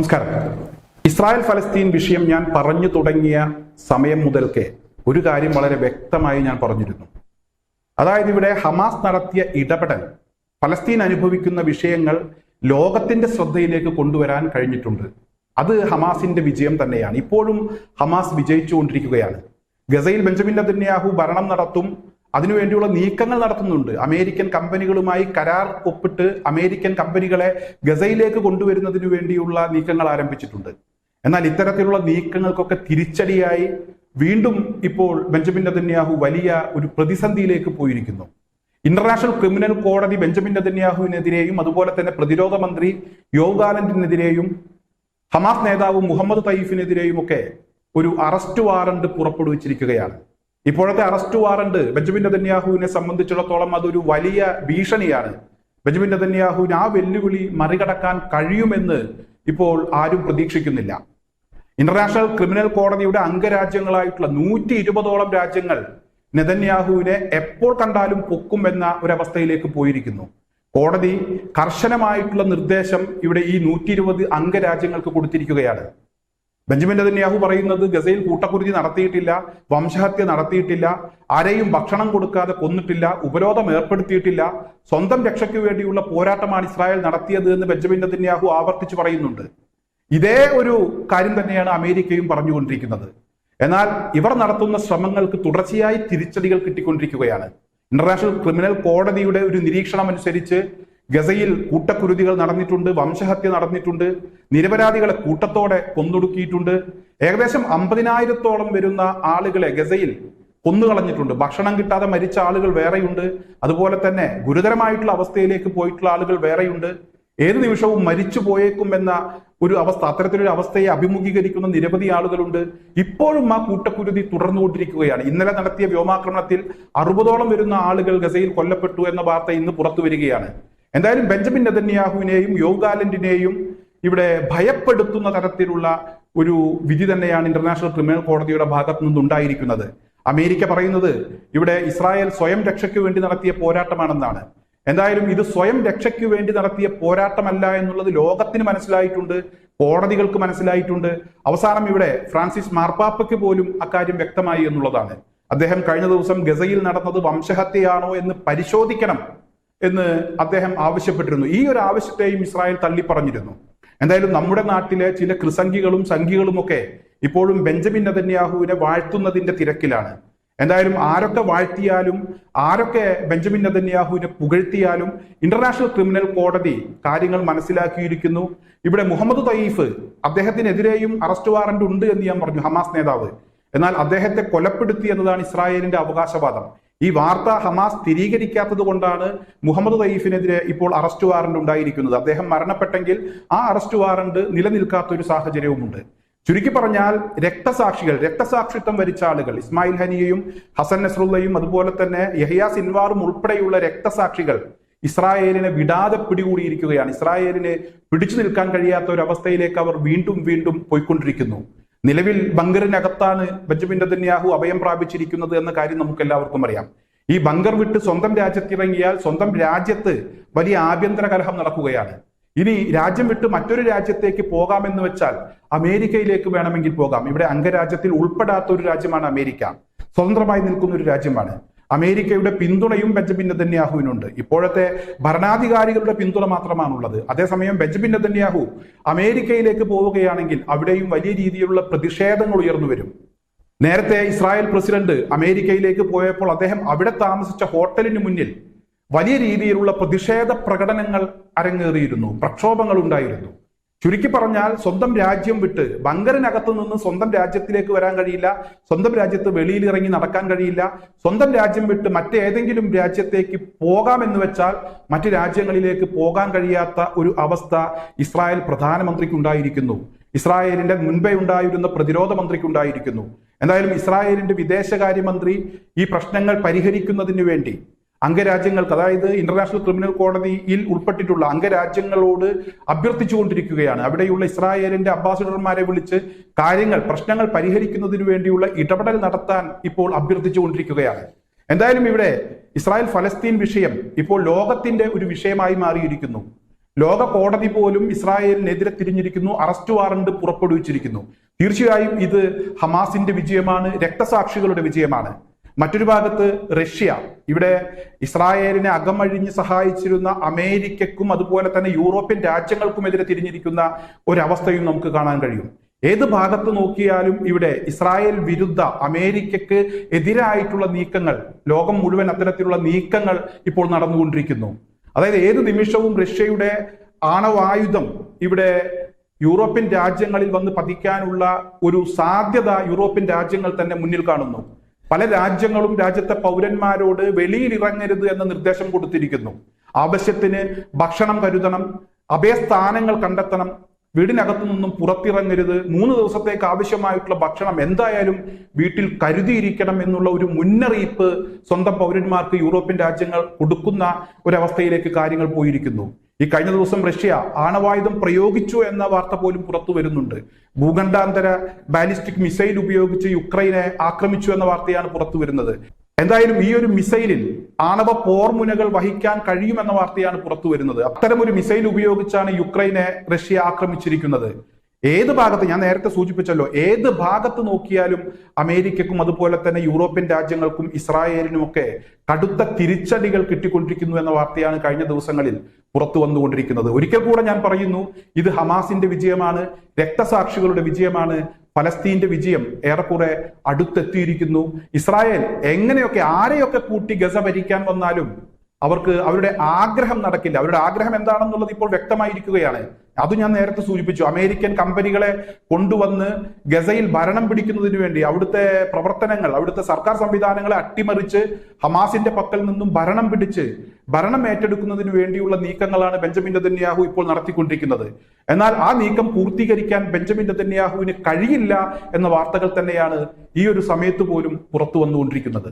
നമസ്കാരം. ഇസ്രായേൽ ഫലസ്തീൻ വിഷയം ഞാൻ പറഞ്ഞു തുടങ്ങിയ സമയം മുതൽക്കേ ഒരു കാര്യം വളരെ വ്യക്തമായി ഞാൻ പറഞ്ഞിരുന്നു. അതായത് ഇവിടെ ഹമാസ് നടത്തിയ ഇടപെടൽ ഫലസ്തീൻ അനുഭവിക്കുന്ന വിഷയങ്ങൾ ലോകത്തിന്റെ ശ്രദ്ധയിലേക്ക് കൊണ്ടുവരാൻ കഴിഞ്ഞിട്ടുണ്ട്. അത് ഹമാസിന്റെ വിജയം തന്നെയാണ്. ഇപ്പോഴും ഹമാസ് വിജയിച്ചുകൊണ്ടിരിക്കുകയാണ്. ഗസയിൽ ബെഞ്ചമിൻ നദന്യാഹു ഭരണം നടത്തും അതിനുവേണ്ടിയുള്ള നീക്കങ്ങൾ നടത്തുന്നുണ്ട്. അമേരിക്കൻ കമ്പനികളുമായി കരാർ ഒപ്പിട്ട് അമേരിക്കൻ കമ്പനികളെ ഗസയിലേക്ക് കൊണ്ടുവരുന്നതിനു വേണ്ടിയുള്ള നീക്കങ്ങൾ ആരംഭിച്ചിട്ടുണ്ട്. എന്നാൽ ഇത്തരത്തിലുള്ള നീക്കങ്ങൾക്കൊക്കെ തിരിച്ചടിയായി വീണ്ടും ഇപ്പോൾ ബെഞ്ചമിൻ നെതന്യാഹു വലിയ ഒരു പ്രതിസന്ധിയിലേക്ക് പോയിരിക്കുന്നു. ഇന്റർനാഷണൽ ക്രിമിനൽ കോടതി ബെഞ്ചമിൻ നെതന്യാഹുവിനെതിരെയും അതുപോലെ തന്നെ പ്രതിരോധ മന്ത്രി യോഗാനന്ദിനെതിരെയും ഹമാസ് നേതാവ് മുഹമ്മദ് തയ്യിഫിനെതിരെയും ഒക്കെ ഒരു അറസ്റ്റ് വാറണ്ട് പുറപ്പെടുവിച്ചിരിക്കുകയാണ്. ഇപ്പോഴത്തെ അറസ്റ്റ് വാറണ്ട് ബെഞ്ചമിൻ നെതന്യാഹുവിനെ സംബന്ധിച്ചിടത്തോളം അതൊരു വലിയ ഭീഷണിയാണ്. ബെഞ്ചമിൻ നെതന്യാഹുവിന് ആ വെല്ലുവിളി മറികടക്കാൻ കഴിയുമെന്ന് ഇപ്പോൾ ആരും പ്രതീക്ഷിക്കുന്നില്ല. ഇന്റർനാഷണൽ ക്രിമിനൽ കോടതിയുടെ അംഗരാജ്യങ്ങളായിട്ടുള്ള നൂറ്റി ഇരുപതോളം രാജ്യങ്ങൾ നെതന്യാഹുവിനെ എപ്പോൾ കണ്ടാലും പൊക്കും എന്ന ഒരവസ്ഥയിലേക്ക് പോയിരിക്കുന്നു. കോടതി കർശനമായിട്ടുള്ള നിർദ്ദേശം ഇവിടെ ഈ നൂറ്റി ഇരുപത് അംഗരാജ്യങ്ങൾക്ക് കൊടുത്തിരിക്കുകയാണ്. ബെഞ്ചമിൻ നെതന്യാഹു പറയുന്നത് ഗസയിൽ കൂട്ടക്കുരുതി നടത്തിയിട്ടില്ല വംശഹത്യ നടത്തിയിട്ടില്ല ആരെയും ഭക്ഷണം കൊടുക്കാതെ കൊന്നിട്ടില്ല ഉപരോധം ഏർപ്പെടുത്തിയിട്ടില്ല സ്വന്തം രക്ഷയ്ക്ക് വേണ്ടിയുള്ള പോരാട്ടമാണ് ഇസ്രായേൽ നടത്തിയത് എന്ന് ബെഞ്ചമിൻ നെതന്യാഹു ആവർത്തിച്ച് പറയുന്നുണ്ട്. ഇതേ ഒരു കാര്യം തന്നെയാണ് അമേരിക്കയും പറഞ്ഞുകൊണ്ടിരിക്കുന്നത്. എന്നാൽ ഇവർ നടത്തുന്ന ശ്രമങ്ങൾക്ക് തുടർച്ചയായി തിരിച്ചടികൾ കിട്ടിക്കൊണ്ടിരിക്കുകയാണ്. ഇന്റർനാഷണൽ ക്രിമിനൽ കോടതിയുടെ ഒരു നിരീക്ഷണം അനുസരിച്ച് ഗസയിൽ കൂട്ടക്കുരുതികൾ നടന്നിട്ടുണ്ട് വംശഹത്യ നടന്നിട്ടുണ്ട് നിരപരാധികളെ കൂട്ടത്തോടെ കൊന്നൊടുക്കിയിട്ടുണ്ട്. ഏകദേശം അമ്പതിനായിരത്തോളം വരുന്ന ആളുകളെ ഗസയിൽ കൊന്നുകളഞ്ഞിട്ടുണ്ട്. ഭക്ഷണം കിട്ടാതെ മരിച്ച ആളുകൾ വേറെയുണ്ട്. അതുപോലെ തന്നെ ഗുരുതരമായിട്ടുള്ള അവസ്ഥയിലേക്ക് പോയിട്ടുള്ള ആളുകൾ വേറെയുണ്ട്. ഏത് നിമിഷവും മരിച്ചു പോയേക്കും എന്ന ഒരു അവസ്ഥ അത്തരത്തിലൊരു അവസ്ഥയെ അഭിമുഖീകരിക്കുന്ന നിരവധി ആളുകളുണ്ട്. ഇപ്പോഴും ആ കൂട്ടക്കുരുതി തുടർന്നുകൊണ്ടിരിക്കുകയാണ്. ഇന്നലെ നടത്തിയ വ്യോമാക്രമണത്തിൽ അറുപതോളം വരുന്ന ആളുകൾ ഗസയിൽ കൊല്ലപ്പെട്ടു എന്ന വാർത്ത ഇന്ന് പുറത്തു വരികയാണ് എന്തായാലും ബെഞ്ചമിൻ നെതന്യാഹുവിനെയും യോഗാലൻഡിനെയും ഇവിടെ ഭയപ്പെടുത്തുന്ന തരത്തിലുള്ള ഒരു വിധി തന്നെയാണ് ഇന്റർനാഷണൽ ക്രിമിനൽ കോടതിയുടെ ഭാഗത്തു നിന്നുണ്ടായിരിക്കുന്നത്. അമേരിക്ക പറയുന്നത് ഇവിടെ ഇസ്രായേൽ സ്വയം രക്ഷയ്ക്ക് വേണ്ടി നടത്തിയ പോരാട്ടമാണെന്നാണ്. എന്തായാലും ഇത് സ്വയം രക്ഷയ്ക്ക് വേണ്ടി നടത്തിയ പോരാട്ടമല്ല എന്നുള്ളത് ലോകത്തിന് മനസ്സിലായിട്ടുണ്ട് കോടതികൾക്ക് മനസ്സിലായിട്ടുണ്ട്. അവസാനം ഇവിടെ ഫ്രാൻസിസ് മാർപ്പാപ്പയ്ക്ക് പോലും അക്കാര്യം വ്യക്തമായി എന്നുള്ളതാണ്. അദ്ദേഹം കഴിഞ്ഞ ദിവസം ഗസയിൽ നടന്നത് വംശഹത്യയാണോ എന്ന് പരിശോധിക്കണം. എന്ന് അദ്ദേഹം ആവശ്യപ്പെട്ടിരുന്നു. ഈ ഒരു ആവശ്യത്തെയും ഇസ്രായേൽ തള്ളി പറഞ്ഞിരുന്നു. എന്തായാലും നമ്മുടെ നാട്ടിലെ ചില ക്രിസംഖികളും സംഖികളും ഒക്കെ ഇപ്പോഴും ബെഞ്ചമിൻ നെതന്യാഹുവിനെ വാഴ്ത്തുന്നതിന്റെ തിരക്കിലാണ്. എന്തായാലും ആരൊക്കെ വാഴ്ത്തിയാലും ആരൊക്കെ ബെഞ്ചമിൻ നെതന്യാഹുവിനെ പുകഴ്ത്തിയാലും ഇന്റർനാഷണൽ ക്രിമിനൽ കോടതി കാര്യങ്ങൾ മനസ്സിലാക്കിയിരിക്കുന്നു. ഇവിടെ മുഹമ്മദ് തയ്യീഫ് അദ്ദേഹത്തിനെതിരെയും അറസ്റ്റ് വാറന്റ് ഉണ്ട് എന്ന് ഞാൻ പറഞ്ഞു ഹമാസ് നേതാവ്. എന്നാൽ അദ്ദേഹത്തെ കൊലപ്പെടുത്തി എന്നതാണ് ഇസ്രായേലിന്റെ അവകാശവാദം. ഈ വാർത്ത ഹമാസ് സ്ഥിരീകരിക്കാത്തത് കൊണ്ടാണ് മുഹമ്മദ് തയ്യീഫിനെതിരെ ഇപ്പോൾ അറസ്റ്റ് വാറന്റ് ഉണ്ടായിരിക്കുന്നത്. അദ്ദേഹം മരണപ്പെട്ടെങ്കിൽ ആ അറസ്റ്റ് വാറന്റ് നിലനിൽക്കാത്ത ഒരു സാഹചര്യവുമുണ്ട്. ചുരുക്കി പറഞ്ഞാൽ രക്തസാക്ഷികൾ രക്തസാക്ഷിത്വം വരിച്ച ആളുകൾ ഇസ്മായിൽ ഹനിയയും ഹസൻ നസ്രുള്ളയും അതുപോലെ തന്നെ യഹിയ സിൻവാറും ഉൾപ്പെടെയുള്ള രക്തസാക്ഷികൾ ഇസ്രായേലിനെ വിടാതെ പിടികൂടിയിരിക്കുകയാണ്. ഇസ്രായേലിനെ പിടിച്ചു നിൽക്കാൻ കഴിയാത്ത ഒരു അവസ്ഥയിലേക്ക് അവർ വീണ്ടും വീണ്ടും പോയിക്കൊണ്ടിരിക്കുന്നു. നിലവിൽ ബങ്കറിനകത്താണ് ബെഞ്ചമിൻ നെതന്യാഹു അഭയം പ്രാപിച്ചിരിക്കുന്നത് എന്ന കാര്യം നമുക്ക് എല്ലാവർക്കും അറിയാം. ഈ ബങ്കർ വിട്ട് സ്വന്തം രാജ്യത്തിറങ്ങിയാൽ സ്വന്തം രാജ്യത്ത് വലിയ ആഭ്യന്തര കലഹം നടക്കുകയാണ്. ഇനി രാജ്യം വിട്ട് മറ്റൊരു രാജ്യത്തേക്ക് പോകാമെന്ന് വെച്ചാൽ അമേരിക്കയിലേക്ക് വേണമെങ്കിൽ പോകാം. ഇവിടെ അംഗരാജ്യത്തിൽ ഉൾപ്പെടാത്ത ഒരു രാജ്യമാണ് അമേരിക്ക. സ്വതന്ത്രമായി നിൽക്കുന്ന ഒരു രാജ്യമാണ്. അമേരിക്കയുടെ പിന്തുണയും ബെഞ്ചമിൻ നെതന്യാഹുവിനുണ്ട്. ഇപ്പോഴത്തെ ഭരണാധികാരികളുടെ പിന്തുണ മാത്രമാണുള്ളത്. അതേസമയം ബെഞ്ചമിൻ നെതന്യാഹു അമേരിക്കയിലേക്ക് പോവുകയാണെങ്കിൽ അവിടെയും വലിയ രീതിയിലുള്ള പ്രതിഷേധങ്ങൾ ഉയർന്നു വരും. നേരത്തെ ഇസ്രായേൽ പ്രസിഡന്റ് അമേരിക്കയിലേക്ക് പോയപ്പോൾ അദ്ദേഹം അവിടെ താമസിച്ച ഹോട്ടലിന് മുന്നിൽ വലിയ രീതിയിലുള്ള പ്രതിഷേധ പ്രകടനങ്ങൾ അരങ്ങേറിയിരുന്നു. പ്രക്ഷോഭങ്ങൾ ഉണ്ടായിരുന്നു. ചുരുക്കി പറഞ്ഞാൽ സ്വന്തം രാജ്യം വിട്ട് ബങ്കറിനകത്ത് നിന്ന് സ്വന്തം രാജ്യത്തിലേക്ക് വരാൻ കഴിയില്ല സ്വന്തം രാജ്യത്ത് വെളിയിൽ ഇറങ്ങി നടക്കാൻ കഴിയില്ല സ്വന്തം രാജ്യം വിട്ട് മറ്റേതെങ്കിലും രാജ്യത്തേക്ക് പോകാമെന്ന് വെച്ചാൽ മറ്റു രാജ്യങ്ങളിലേക്ക് പോകാൻ കഴിയാത്ത ഒരു അവസ്ഥ ഇസ്രായേൽ പ്രധാനമന്ത്രിക്ക് ഉണ്ടായിരിക്കുന്നു. ഇസ്രായേലിന്റെ മുൻപേ ഉണ്ടായിരുന്ന പ്രതിരോധ മന്ത്രിക്ക് ഉണ്ടായിരിക്കുന്നു. എന്തായാലും ഇസ്രായേലിന്റെ വിദേശകാര്യമന്ത്രി ഈ പ്രശ്നങ്ങൾ പരിഹരിക്കുന്നതിന് വേണ്ടി അംഗരാജ്യങ്ങൾക്ക് അതായത് ഇന്റർനാഷണൽ ക്രിമിനൽ കോടതിയിൽ ഉൾപ്പെട്ടിട്ടുള്ള അംഗരാജ്യങ്ങളോട് അഭ്യർത്ഥിച്ചുകൊണ്ടിരിക്കുകയാണ്. അവിടെയുള്ള ഇസ്രായേലിന്റെ അംബാസിഡർമാരെ വിളിച്ച് കാര്യങ്ങൾ പ്രശ്നങ്ങൾ പരിഹരിക്കുന്നതിന് വേണ്ടിയുള്ള ഇടപെടൽ നടത്താൻ ഇപ്പോൾ അഭ്യർത്ഥിച്ചുകൊണ്ടിരിക്കുകയാണ്. എന്തായാലും ഇവിടെ ഇസ്രായേൽ ഫലസ്തീൻ വിഷയം ഇപ്പോൾ ലോകത്തിന്റെ ഒരു വിഷയമായി മാറിയിരിക്കുന്നു. ലോക കോടതി പോലും ഇസ്രായേലിനെതിരെ തിരിഞ്ഞിരിക്കുന്നു അറസ്റ്റ് വാറണ്ട് പുറപ്പെടുവിച്ചിരിക്കുന്നു. തീർച്ചയായും ഇത് ഹമാസിന്റെ വിജയമാണ് രക്തസാക്ഷികളുടെ വിജയമാണ്. മറ്റൊരു ഭാഗത്ത് റഷ്യ. ഇവിടെ ഇസ്രായേലിനെ അകമഴിഞ്ഞ് സഹായിച്ചിരുന്ന അമേരിക്കക്കും അതുപോലെ തന്നെ യൂറോപ്യൻ രാജ്യങ്ങൾക്കും രാജ്യങ്ങൾക്കുമെതിരെ തിരിഞ്ഞിരിക്കുന്ന ഒരവസ്ഥയും നമുക്ക് കാണാൻ കഴിയും. ഏത് ഭാഗത്ത് നോക്കിയാലും ഇവിടെ ഇസ്രായേൽ വിരുദ്ധ അമേരിക്കക്ക് എതിരായിട്ടുള്ള നീക്കങ്ങൾ ലോകം മുഴുവൻ അത്തരത്തിലുള്ള നീക്കങ്ങൾ ഇപ്പോൾ നടന്നുകൊണ്ടിരിക്കുന്നു. അതായത് ഏത് നിമിഷവും റഷ്യയുടെ ആണവായുധം ഇവിടെ യൂറോപ്യൻ രാജ്യങ്ങളിൽ വന്ന് പതിക്കാനുള്ള ഒരു സാധ്യത യൂറോപ്യൻ രാജ്യങ്ങൾ തന്നെ മുന്നിൽ കാണുന്നു. പല രാജ്യങ്ങളും രാജ്യത്തെ പൗരന്മാരോട് വെളിയിൽ ഇറങ്ങരുത് എന്ന നിർദ്ദേശം കൊടുത്തിരിക്കുന്നു. ആവശ്യത്തിന് ഭക്ഷണം കരുതണം അഭയസ്ഥാനങ്ങൾ കണ്ടെത്തണം വീടിനകത്തു നിന്നും പുറത്തിറങ്ങരുത് മൂന്ന് ദിവസത്തേക്ക് ആവശ്യമായിട്ടുള്ള ഭക്ഷണം എന്തായാലും വീട്ടിൽ കരുതിയിരിക്കണം എന്നുള്ള ഒരു മുന്നറിയിപ്പ് സ്വന്തം പൗരന്മാർക്ക് യൂറോപ്യൻ രാജ്യങ്ങൾ കൊടുക്കുന്ന ഒരവസ്ഥയിലേക്ക് കാര്യങ്ങൾ പോയിരിക്കുന്നു. ഈ കഴിഞ്ഞ ദിവസം റഷ്യ ആണവായുധം പ്രയോഗിച്ചു എന്ന വാർത്ത പോലും പുറത്തു വരുന്നുണ്ട്. ഭൂഖണ്ഡാന്തര ബാലിസ്റ്റിക് മിസൈൽ ഉപയോഗിച്ച് യുക്രൈനെ ആക്രമിച്ചു എന്ന വാർത്തയാണ് പുറത്തു വരുന്നത്. എന്തായാലും ഈ ഒരു മിസൈലിൽ ആണവ പോർമുനകൾ വഹിക്കാൻ കഴിയുമെന്ന വാർത്തയാണ് പുറത്തു വരുന്നത്. അത്തരം ഒരു മിസൈൽ ഉപയോഗിച്ചാണ് യുക്രൈനെ റഷ്യ ആക്രമിച്ചിരിക്കുന്നത്. ഏത് ഭാഗത്ത് ഞാൻ നേരത്തെ സൂചിപ്പിച്ചല്ലോ ഏത് ഭാഗത്ത് നോക്കിയാലും അമേരിക്കക്കും അതുപോലെ തന്നെ യൂറോപ്യൻ രാജ്യങ്ങൾക്കും ഇസ്രായേലിനും ഒക്കെ കടുത്ത തിരിച്ചടികൾ കിട്ടിക്കൊണ്ടിരിക്കുന്നു എന്ന വാർത്തയാണ് കഴിഞ്ഞ ദിവസങ്ങളിൽ പുറത്തു വന്നുകൊണ്ടിരിക്കുന്നത്. ഒരിക്കൽ കൂടെ ഞാൻ പറയുന്നു ഇത് ഹമാസിന്റെ വിജയമാണ് രക്തസാക്ഷികളുടെ വിജയമാണ് ഫലസ്തീന്റെ വിജയം ഏറെക്കുറെ അടുത്തെത്തിയിരിക്കുന്നു. ഇസ്രായേൽ എങ്ങനെയൊക്കെ ആരെയൊക്കെ കൂട്ടി ഗസ ഭരിക്കാൻ വന്നാലും അവർക്ക് അവരുടെ ആഗ്രഹം നടക്കില്ല. അവരുടെ ആഗ്രഹം എന്താണെന്നുള്ളത് ഇപ്പോൾ വ്യക്തമായിരിക്കുകയാണ്. അത് ഞാൻ നേരത്തെ സൂചിപ്പിച്ചു. അമേരിക്കൻ കമ്പനികളെ കൊണ്ടുവന്ന് ഗസയിൽ ഭരണം പിടിക്കുന്നതിന് വേണ്ടി അവിടുത്തെ പ്രവർത്തനങ്ങൾ അവിടുത്തെ സർക്കാർ സംവിധാനങ്ങളെ അട്ടിമറിച്ച് ഹമാസിന്റെ പക്കൽ നിന്നും ഭരണം പിടിച്ച് ഭരണം ഏറ്റെടുക്കുന്നതിന് വേണ്ടിയുള്ള നീക്കങ്ങളാണ് ബെഞ്ചമിൻ നെതന്യാഹു ഇപ്പോൾ നടത്തിക്കൊണ്ടിരിക്കുന്നത്. എന്നാൽ ആ നീക്കം പൂർത്തീകരിക്കാൻ ബെഞ്ചമിൻ നെതന്യാഹുവിന് കഴിയില്ല എന്ന വാർത്തകൾ തന്നെയാണ് ഈ ഒരു സമയത്ത് പോലും പുറത്തു വന്നുകൊണ്ടിരിക്കുന്നത്.